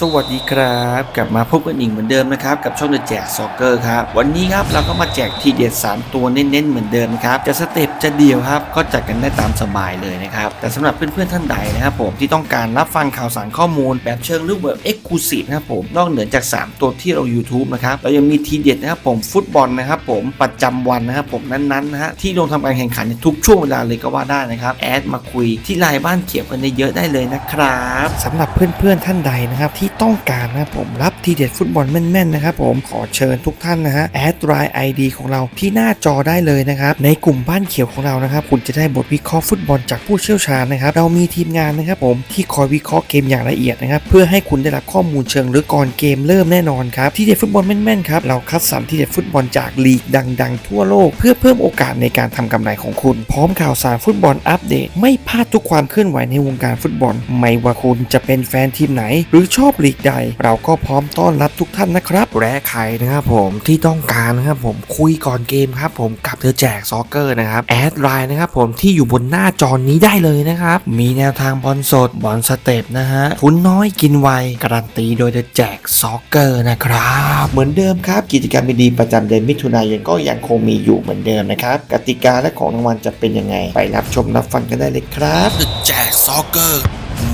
สวัสดีครับ กลับมาพบกันอีกเหมือนเดิมนะครับ กับช่องเดอะแจกซอกเกอร์ครับวันนี้ครับเราก็มาแจกทีเด็ด3 ตัวเน้นๆเหมือนเดิมครับจะสเต็ปจะเดียวครับก็จัดกันได้ตามสบายเลยนะครับแต่สำหรับเพื่อนๆท่านใดนะครับผมที่ต้องการรับฟังข่าวสารข้อมูล แบบเชิงลึกแบบเอ็กซ์คลูซีฟนะครับผมนอกเหนือจาก 3 ตัวที่เรา YouTube นะครับเรายังมีทีเด็ดนะครับผมฟุตบอลนะครับผมประจำวันนะครับผมนั้นๆนะฮะที่ลงทำการแข่งขันในทุกช่วงเวลาเลยก็ว่าได้นะครับแอดมาคุยที่ไลน์บ้านเขียวกันได้เยอะได้เลยนะครับสำหรับเพื่อนๆท่านใดนะครับที่ ต้องการนะผมรับทีเด็ดฟุตบอลแม่นๆนะครับผมขอเชิญทุกท่านนะฮะแอดไลน์ไอดีของเราที่หน้าจอได้เลยนะครับในกลุ่มบ้านเขียวของเรานะครับคุณจะได้บทวิเคราะห์ฟุตบอลจากผู้เชี่ยวชาญนะครับเรามีทีมงานนะครับผมที่คอยวิเคราะห์เกมอย่างละเอียดนะครับเพื่อให้คุณได้รับข้อมูลเชิงลึกก่อนเกมเริ่มแน่นอนครับทีเด็ดฟุตบอลแม่นๆครับเราคัดสรรทีเด็ดฟุตบอลจากลีกดัง ๆ ทั่วโลก เพื่อเพิ่มโอกาสในการทำกำไรของคุณ พร้อมข่าวสารฟุตบอลอัปเดต ไม่พลาดทุกความเคลื่อนไหวในวงการฟุตบอล ไม่ว่าคุณจะเป็นแฟนทีมไหน หรือชอบลีกใด เราก็พร้อมต้อนรับทุกท่านนะครับและใครนะครับผมที่ต้องการนะครับผมคุยก่อนเกมครับผมกับเธอแจกซอกเกอร์นะครับแอดไลน์นะครับผมที่อยู่บนหน้าจอนี้ได้เลยนะครับ มีแนวทางบอลสดบอลสเต็ปนะฮะทุนน้อยกินไวการันตีโดยเธอแจกซอกเกอร์นะครับ เหมือนเดิมครับ กิจกรรมดีๆประจำเดือนมิถุนายนก็ยังคงมีอยู่เหมือนเดิมนะครับกติกาและของรางวัลจะเป็นยังไง ไปรับชมรับฟังกันได้เลยครับแจกซอกเกอร์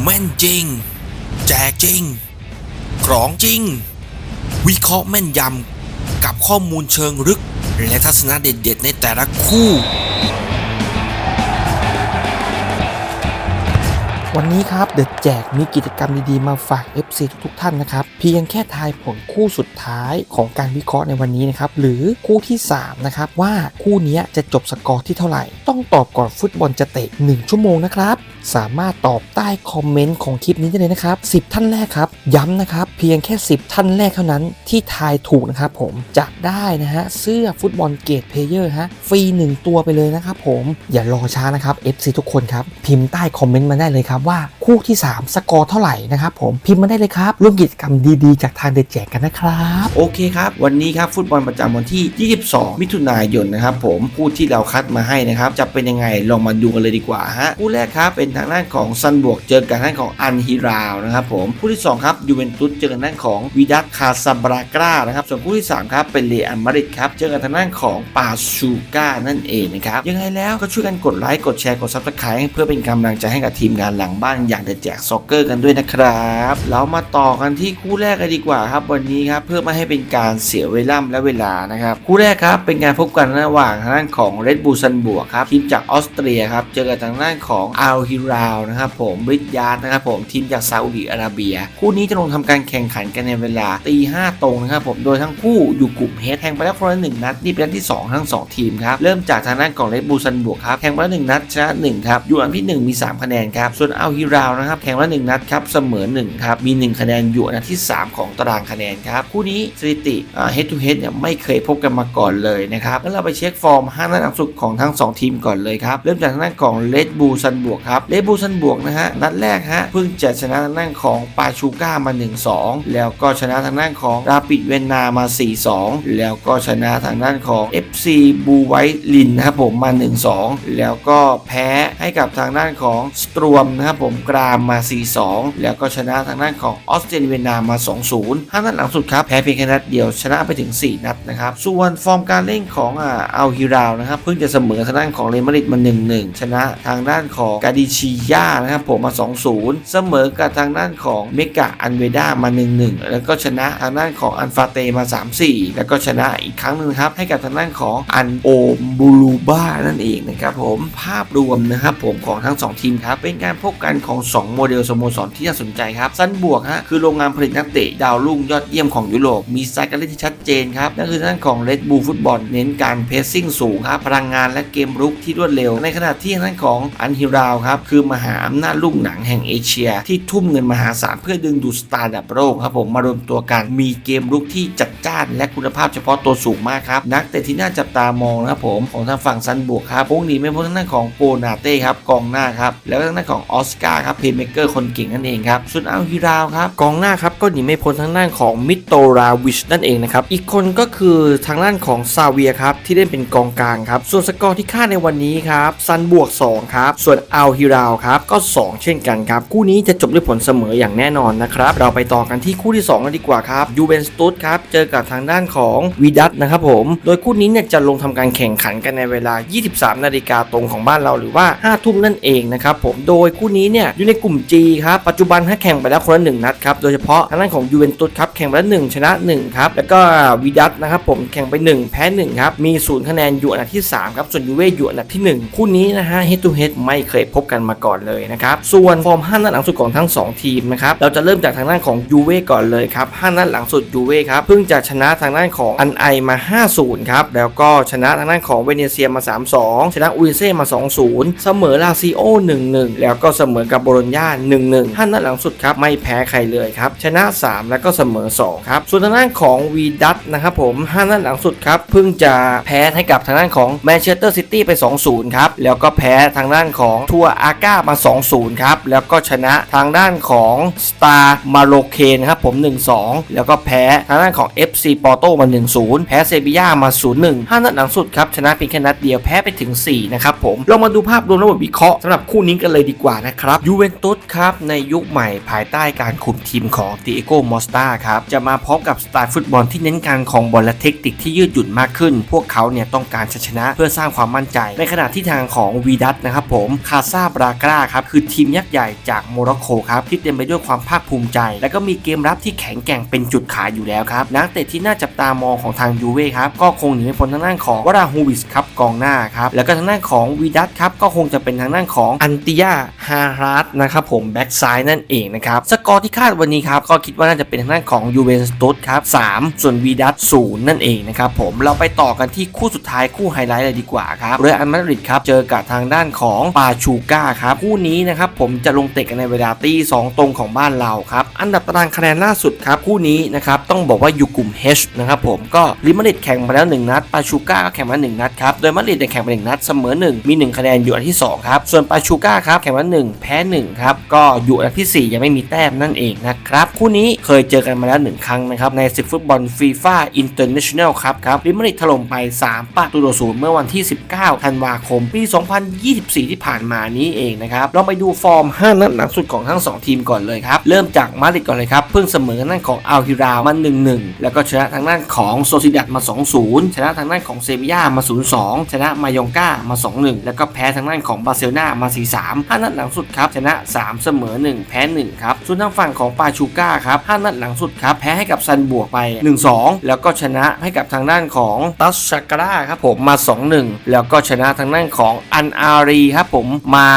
แม่นจริง แจกจริง ของจริง วิเคราะห์แม่นยำกับข้อมูลเชิงลึก และทัศนะเด็ดๆในแต่ละคู่ วันนี้ครับเดอะแจกมีกิจกรรมดีๆ มาฝาก FC ทุกๆท่านนะครับ เพียงแค่ทายผลคู่สุดท้ายของการวิเคราะห์ในวันนี้นะครับ หรือคู่ที่ 3 นะครับ ว่าคู่นี้จะจบสกอร์ที่เท่าไหร่ ต้องตอบก่อนฟุตบอลจะเตะ1ชั่วโมงนะครับ สามารถตอบใต้คอมเมนต์ของคลิปนี้ได้เลยนะครับ 10 ท่านแรกครับ ย้ำนะครับ เพียงแค่ 10 ท่านแรกเท่านั้นที่ทายถูกนะครับผมจะได้นะฮะเสื้อฟุตบอลเกตเพลเยอร์ฮะฟรี1 ตัวไปเลยนะครับผมอย่ารอช้านะครับ FC ทุกคนครับ พิมพ์ใต้คอมเมนต์มาได้เลยครับว่าคู่ที่ 3 สกอร์เท่าไหร่นะครับผมพิมพ์มาได้เลยครับร่วมกิจกรรมดีๆ จากทางเดจแจกกันนะครับโอเคครับวันนี้ครับฟุตบอลประจำวันที่ 22 มิถุนายนนะครับผมคู่ที่เราคัดมาให้นะครับจะเป็นยังไงลองมาดูกันเลยดีกว่าฮะคู่แรกครับเป็นทางด้านของซันบวกเจอกับทางด้านของอันฮิราวนะครับผมคู่ที่2ครับยูเวนตุสเจอกับทางด้านของวิดัตคาซาบรากรานะครับส่วนคู่ที่3ครับเป็นเรอัลมาดริดครับเจอกับทางด้านของปาชูก้านั่นเองนะครับยังไงแล้วก็ช่วยกันกดไลค์กดแชร์กดซับสไครต์เพื่อเป็นกำลังใจให้กับทีมงานหลังบ้านอย่างเดอะแจกซ็อกเกอร์กันด้วยนะครับเรามาต่อกันที่คู่แรกกันดีกว่าครับวันนี้ครับเพื่อไม่ให้เป็นการเสียเวลาและเวลานะครับคู่แรกครับเป็นการพบกันระหว่างทางด้านของเรดบูซันบวกครับทีมจากออสเตรียครับเจอกับทางด้านของอัลฮิราวนะครับผมบริดยาร์ดนะครับผมทีมจากซาอุดิอาระเบีย คู่นี้จะลงทำการแข่งขันกันในเวลาตีห้าตรงนะครับผมโดยทั้งคู่อยู่กลุ่มเฮดแทงไปแล้วคนละหนึ่งนัดนี่เป็นนัดที่สองทั้งสองทีมครับเริ่มจากทางด้านของเรดบูซันบวกครับแข่งไปแล้วหนึ่งนัดชนะหนึ่งครับอยู่อันที่หนึ่งมีสามคะแนนครับส่วนอัลฮิราวนะครับแข่งไปแล้วหนึ่งนัดครับเสมอ1ครับมี1คะแนนอยู่อันที่ 3 ของตารางคะแนนครับคู่นี้สถิติเฮดทูเฮดเนี่ยไม่เคยพบกันมาก่อนเลยนะครับแล้วเราไปเช็คฟอร์ม5นัดหลังสุดของทั้ง 2 ทีมก่อนเลยครับเริ่มจากทางด้านของเลดบูซันบวกครับเลดบูซันบวกนะฮะนัดแรกฮะเพิ่งจะชนะทางด้านของปาชูก้ามา 1-2 แล้วก็ชนะทางด้านของราปิดเวนนามา 4-2 แล้วก็ชนะทางด้านของ FC บูไวลินนะครับผมมา 1-2 แล้วก็แพ้ให้กับทางด้านของสตรวมนะครับผมกรามมา 4-2 แล้วก็ชนะทางด้านของออสเตรเลียนามา 2-0ห้านัดหลังสุดครับแพ้เพียงแค่นัดเดียวชนะไปถึง 4 นัดนะครับส่วนฟอร์มการเล่นของอัลฮิราวนะครับเพิ่งจะเสมอทางด้านของเรอัลมาดริดมา 1-1 ชนะทางด้านของกาดิชยานะครับผมมา 2-0 เสมอกับทางด้านของเมกะอันเวด้ามา 1-1 แล้วก็ชนะทางด้านของอันฟาเตมา 3-4 แล้วก็ชนะอีกครั้งหนึ่งครับ ให้กับทางด้านของอันโอมบูลูบ้านั่นเองนะครับผมภาพรวมนะครับผมของทั้งสองทีมครับ เป็นการพบกันของสองโมเดลสโมสรที่น่าสนใจครับซันบวกฮะคือโรงงานผลิตนักเตะดาวรุ่งยอดเยี่ยมของยุโรปมีสไตล์การเล่นที่ชัด จนครับนั่นคือด้านของเ d ดบูฟุตบอลเน้นการเพสซิ่งสูงครับพลังงานและเกมรุกที่รวดเร็ว ในขณะที่ด้านของอันฮิราวครับคือมหาอำนาจลูกหนังแห่งเอเชีย ที่ทุ่มเงินมหาศาลเพื่อดึงดูดสตาร์ดับโลกครับผมมารวมตัวกันมีเกมรุกที่จัดจ้านและคุณภาพเฉพาะตัวสูงมากครับนักเตะที่น่าจับตามองนะครับผมของทางฝั่งซันบวกครับพวกนี้ไม่พ้นทางด้านของโปนาเต้ครับกองหน้าครับแล้วก็ทางด้านของออสการ์ครับเพลย์เมเกอร์คนเก่งนั่นเองครับส่วนอัลฮิราวครับกองหน้าครับก็หนีไม่พ้นทางด้านของมิโตราวิชนั่นเองนะครับอีกกคนก็คือทางด้านของซาเวียครับที่เล่นเป็นกองกลางครับ ส่วนสกอร์ที่คาดในวันนี้ครับซันบวก2ครับส่วนอัลฮิราวครับก็ 2 เช่นกันครับคู่นี้จะจบด้วยผลเสมออย่างแน่นอนนะครับเราไปต่อกันที่คู่ที่2กันดีกว่าครับยูเวนตุสครับเจอกับทางด้านของวีดัตนะครับผมโดยคู่นี้เนี่ยจะลงทำการแข่งขันกันในเวลา 23 นาฬิกาตรงของบ้านเราหรือว่า 5 ทุ่มนั่นเองนะครับผมโดยคู่นี้เนี่ยอยู่ในกลุ่ม G ครับปัจจุบันถ้าแข่งไปแล้วคนละหนึ่งนัดครับโดยเฉพาะทางด้านของยูเวนตุสครับแข่งไปแล้วหนึ่งชนะ1ครับแล้วก็วีดัตนะครับผมแข่งไป 1 แพ้ 1 ครับ มีศูนย์คะแนนอยู่อันดับที่ 3 ครับ ส่วนยูเว่อยู่อันดับที่ 1 คู่นี้นะฮะ head to head ไม่เคยพบกันมาก่อนเลยนะครับ ส่วนฟอร์ม 5 นัดหลังสุดของทั้ง 2 ทีมนะครับ เราจะเริ่มจากทางด้านของยูเว่ก่อนเลยครับ 5 นัดหลังสุดยูเว่ครับ เพิ่งจะชนะทางด้านของอันไอมา 5-0 ครับ แล้วก็ชนะทางด้านของเวเนเซียมา 3-2 ชนะอุยเซ่มา 2-0 เสมอลาซิโอ 1-1 แล้วก็เสมอกับโบโลญญา1-1 5 นัดหลังสุดครับไม่แพ้ใครเลยครับ ชนะ 3 แล้วก็เสมอ 2 ครับ ส่วนทางด้านของวีดัตนะครับผม5นัดหลังสุดครับเพิ่งจะแพ้ให้กับทางด้านของแมนเชสเตอร์ซิตี้ไป 2-0 ครับ แล้วก็แพ้ทางด้านของทัวอาก้ามา 2-0 ครับ แล้วก็ชนะทางด้านของสตาร์มาโลเคนครับผม 1-2 แล้วก็แพ้ทางด้านของ FC ปอร์โตมา 1-0 แพ้เซบีย่ามา 0-1 5 นัดหลังสุดครับ ชนะเพียงแค่นัดเดียวแพ้ไปถึง 4 นะครับผม เรามาดูภาพรวมระบบวิเคราะห์สำหรับคู่นี้กันเลยดีกว่านะครับยูเวนตุสครับในยุคใหม่ภายใต้การคุมทีมของติเอโกมอสตาครับจะมาพร้อมกับสไตล์ฟุตบอลที่เน้นการของบอลและเทคนิคที่ยืดหยุ่นมากขึ้น พวกเขาเนี่ยต้องการชัยชนะเพื่อสร้างความมั่นใจ ในขณะที่ทางของวีดัตนะครับผมคาซาบรากราครับคือทีมยักษ์ใหญ่จากโมร็อกโกครับที่เต็มไปด้วยความภาคภูมิใจ และก็มีเกมรับที่แข็งแกร่งเป็นจุดขายอยู่แล้วครับนักเตะที่น่าจับตามองของทางยูเว่ครับก็คงหนีไม่พ้นทางด้านของวราฮูวิสครับกองหน้าครับแล้วก็ทางด้านของวีดัตครับก็คงจะเป็นทางด้านของอันติยาฮาฮาร์ดนะครับผมแบ็กซ้ายนั่นเองนะครับสกอร์ที่คาดวันนี้ครับก็คิดว่าน่าจะเป็นทางด้านของยูเวนตุสครับ3ส่วนวีดัตศูนย์นั่นเองนะครับผมเราไปต่อกันที่คู่สุดท้ายคู่ไฮไลท์เลยดีกว่าครับเรอัลมาดริดครับเจอกับทางด้านของปาชูก้าครับคู่นี้นะครับผมจะลงเตะกันในเวลาตีสองตรงของบ้านเราครับ อันดับตารางคะแนนล่าสุดครับคู่นี้นะครับต้องบอกว่าอยู่กลุ่ม H นะครับผมก็ลิมาริดแข่งมาแล้ว 1 นัดปาชูก้าก็แข่งมา 1 นัดครับโดยมาริดแข่งมา1นัดเสมอ 1 มี 1 คะแนนอยู่อันที่ 2 ครับ ส่วนปาชูก้าครับแข่งมา 1 แพ้ 1 ครับ ก็อยู่อันที่ 4 ยังไม่มีแต้มนั่นเองนะครับ คู่นี้เคยเจอกันมาแล้ว 1 ครั้งนะครับในศึกฟุตบอลฟีฟ่าอินเตอร์เนชั่นแนลครับครับลิมาริดถล่มไป 3ประตูต่อศูนย์เมื่อวันที่ 19 ธันวาคม ปี 2024 ที่ผ่านมานี้เองนะครับเราไปดูฟอร์ม 5 นัดหลังสุดของทั้ง 2 ทีมก่อนเลยครับเริ่มจากมาดริดก่อนเลยครับ เพิ่งเสมอนั่นของอัลฮิราวมา1-1 แล้วก็ชนะทางด้านของโซซิดัดมา 2-0 ชนะทางด้านของเซบียามา 0-2 ชนะมายองกามา 2-1 แล้วก็แพ้ทางด้านของบาร์เซโลนามา 4-3 5 นัดหลังสุดครับ ชนะ 3 เสมอ 1 แพ้ 1 ครับ ส่วนทางฝั่งของปาชูก้าครับ 5 นัดหลังสุดครับ แพ้ให้กับซันบวกไป 1-2 แล้วก็ชนะให้กับทางด้านของตัสชากราครับผมมา 2-1 แล้วก็ชนะทางด้านของอันอารีครับผมมา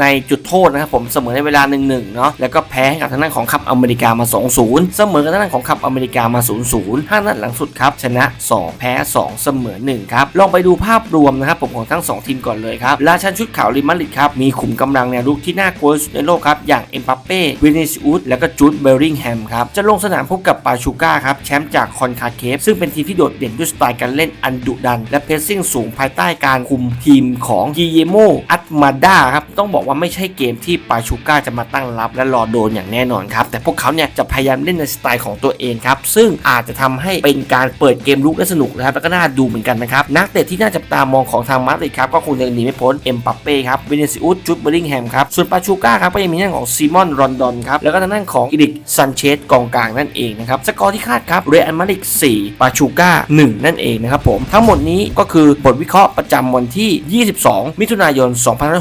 ในจุดโทษนะครับผมเสมอในเวลา 1-1 เนาะ แล้วก็แพ้ให้กับทางด้านของคัพอเมริกามา 2-0 เสมอกับทางด้านของคัพอเมริกามา 0-0 5 นัดหลังสุดครับ ชนะ 2 แพ้ 2 เสมอ 1 ครับ ลองไปดูภาพรวมนะครับผมของทั้ง 2 ทีมก่อนเลยครับ ราชันชุดขาวริมาริดครับ มีขุมกำลังแนวรุกที่น่ากลัวสุดในโลกครับ อย่างเอ็มบัปเป้วินิซิอุสและก็จูดเบลริงแฮมครับ จะลงสนามพบกับปาชูก้าครับ แชมป์จากคอนคาเคฟซึ่งเป็นทีมที่โดดเด่นด้วยสไตล์การเล่นอันดุดัน และเพสซิ่งสูงภายใต้การคุมทีมของกิเยโมอัตมาดาครับต้องบอกว่าไม่ใช่เกมที่ปาชูก้าจะมาตั้งรับ และรอโดนอย่างแน่นอนครับแต่พวกเขาเนี่ยจะพยายามเล่นในสไตล์ของตัวเองครับ ซึ่งอาจจะทำให้เป็นการเปิดเกมลุกได้สนุกนะครับแล้วก็น่าดูเหมือนกันนะครับ นักเตะที่น่าจับตามองของทางมาดริดครับก็คงจะหนีไม่พ้นเอ็มปัปเป้ครับวินิซิอุสจูดเบลริงแฮมครับส่วนปาชูก้าครับก็ยังมีทางด้าของซีมอนรอนดอนครับแล้วก็ทางด้านของอีริกซันเชสกองกลางนั่นเองนะครับสกอร์ที่คาดครับเรอัลมาดริด4ปาชูก้า1 นั่นเองนะครับผมทั้งหมดนี้ก็คือบทวิเคราะห์ประจำวันที่ 22 มิถุนายน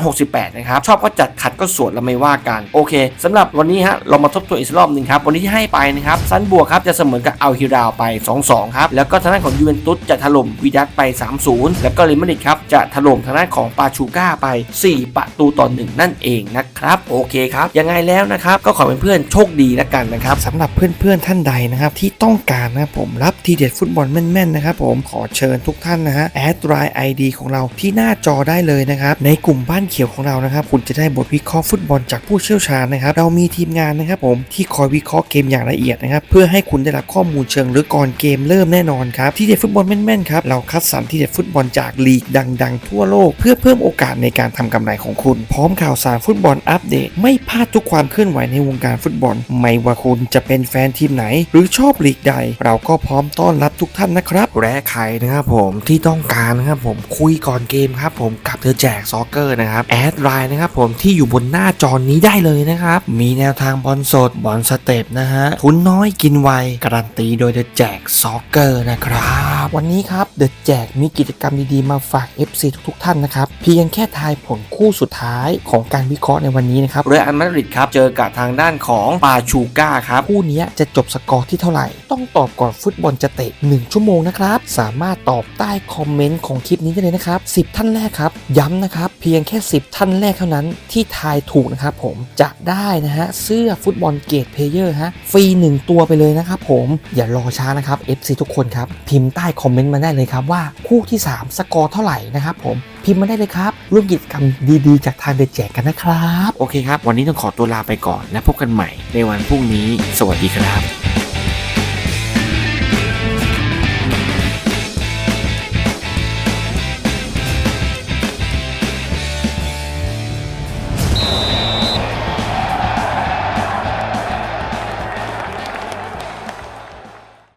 2568 นะครับชอบก็จัดขัดก็สวดแล้วไม่ว่ากันโอเคสำหรับวันนี้ฮะเรามาทบทวนอีกรอบหนึ่งครับวันนี้ที่ให้ไปนะครับซันบวกครับจะเสมอกับอัลฮิราวไป 2-2 ครับ แล้วก็ทางด้านของยูเวนตุสจะถล่มวีดัสไป 3-0 แล้วก็เรอัลมาดริดครับ จะถล่มทางด้านของปาชูก้าไป 4 ประตูต่อ1นั่นเองนะครับโอเคครับยังไงแล้วนะครับก็ขอเป็นเพื่อนๆโชคดีแล้วกันนะครับสำหรับเพื่อนๆท่านใดนะครับที่ต้องการนะผมรับทีเด็ดฟุตบอลแม่นๆนะครับผมขอเชิญทุกท่านนะฮะแอดไลน์ไอดีของเราที่หน้าจอได้เลยนะครับในกลุ่มบ้านเขียวของเรานะครับคุณจะได้บทวิเคราะห์ฟุตบอลจากผู้เชี่ยวชาญนะครับเรามีทีมงานนะครับผมที่คอยวิเคราะห์เกมอย่างละเอียดนะครับเพื่อให้คุณได้รับข้อมูลเชิงลึกก่อนเกมเริ่มแน่นอนครับที่เด็ดฟุตบอลแม่นๆครับเราคัดสรรที่เด็ดฟุตบอลจากลีกดังทั่วโลก เพื่อเพิ่มโอกาสในการทำกำไรของคุณ พร้อมข่าวสารฟุตบอลอัปเดต ไม่พลาดทุกความเคลื่อนไหวในวงการฟุตบอล ไม่ว่าคุณจะเป็นแฟนทีมไหน หรือชอบลีกใด เราก็พร้อมต้อนรับทุกท่านนะครับและใครนะครับผมที่ต้องการนะครับผมคุยก่อนเกมครับผมกับเธอแจกซอเกอร์นะครับแอดไลน์นะครับผมที่อยู่บนหน้าจอนี้ได้เลยนะครับมีแนวทางบอลสดบอลสเต็ปนะฮะทุนน้อยกินไวการันตีโดยเธอแจกซอเกอร์นะครับ วันนี้ครับเดอะแจกมีกิจกรรมดีๆมาฝาก FC ทุกๆท่านนะครับ เพียงแค่ทายผลคู่สุดท้ายของการวิเคราะห์ในวันนี้นะครับเรอัลมาดริดครับเจอกับทางด้านของปาชูก้าครับคู่เนี้ยจะจบสกอร์ที่เท่าไหร่ ต้องตอบก่อนฟุตบอลจะเตะ 1 ชั่วโมงนะครับ สามารถตอบใต้คอมเมนต์ของคลิปนี้ได้เลยนะครับ10 ท่านแรกครับ ย้ำนะครับ เพียงแค่ 10 ท่านแรกเท่านั้นที่ทายถูกนะครับผมจะได้นะฮะเสื้อฟุตบอลเกตเพลเยอร์ฮะฟรี 1 ตัวไปเลยนะครับผมอย่ารอช้านะครับ FC ทุกคนครับพิมพ์ใต้คอมเมนต์มาได้เลยครับว่าคู่ที่ 3 สกอร์เท่าไหร่นะครับผมพิมพ์มาได้เลยครับร่วมกิจกรรมดีๆ จากทางเดอะแจกกันนะครับ โอเคครับ วันนี้ต้องขอตัวลาไปก่อนและพบกันใหม่ในวันพรุ่งนี้ สวัสดีครับ